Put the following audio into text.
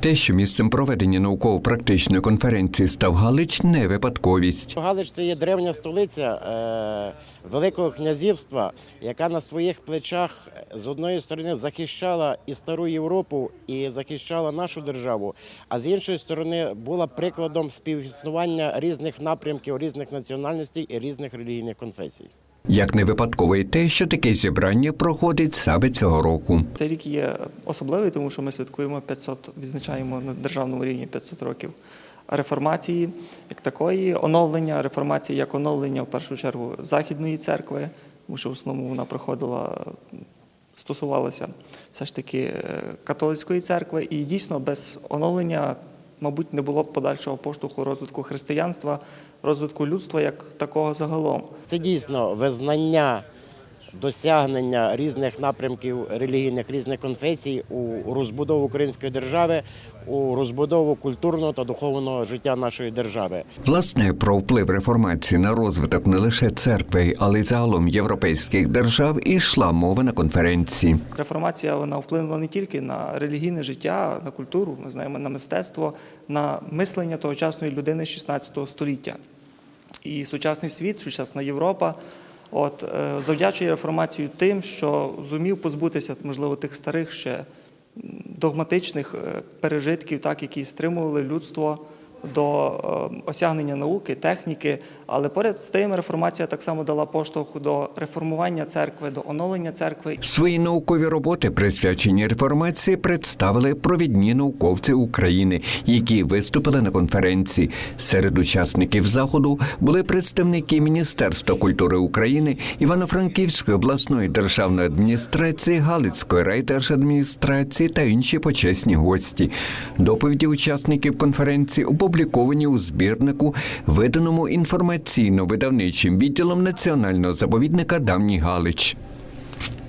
Те, що місцем проведення науково-практичної конференції став Галич, не випадковість. Галич це є древня столиця е, Великого князівства, яка на своїх плечах з одної сторони захищала і стару Європу, і захищала нашу державу, а з іншої сторони була прикладом співіснування різних напрямків, різних національностей і різних релігійних конфесій. Як не випадково й те, що таке зібрання проходить саме цього року. Цей рік є особливий, тому що ми святкуємо 500, відзначаємо на державному рівні 500 років реформації як такої, оновлення, реформації як оновлення в першу чергу Західної церкви, тому що в основному вона проходила, стосувалася все ж таки е, католицької церкви. І дійсно без оновлення, мабуть, не було б подальшого поштовху розвитку християнства, розвитку людства як такого загалом. Це дійсно визнання досягнення різних напрямків релігійних різних конфесій у розбудову української держави, у розбудову культурного та духовного життя нашої держави. Власне, про вплив реформації на розвиток не лише церкви, але й загалом європейських держав ішла мова на конференції. Реформація вона вплинула не тільки на релігійне життя, на культуру, ми знаємо, на мистецтво, на мислення тогочасної людини 16 століття. І сучасний світ, сучасна Європа, от е, завдячує реформацію тим, що зумів позбутися, можливо, тих старих ще догматичних е, пережитків, так, які стримували людство до е, осягнення науки, техніки. Але поряд з тим реформація так само дала поштовх до реформування церкви, до оновлення церкви. Свої наукові роботи, присвячені реформації, представили провідні науковці України, які виступили на конференції. Серед учасників заходу були представники Міністерства культури України, Івано-Франківської обласної державної адміністрації, Галицької райдержадміністрації та інші почесні гості. Доповіді учасників конференції опубліковані у збірнику, виданому інформаційно-видавничим відділом Національного заповідника Давній Галич.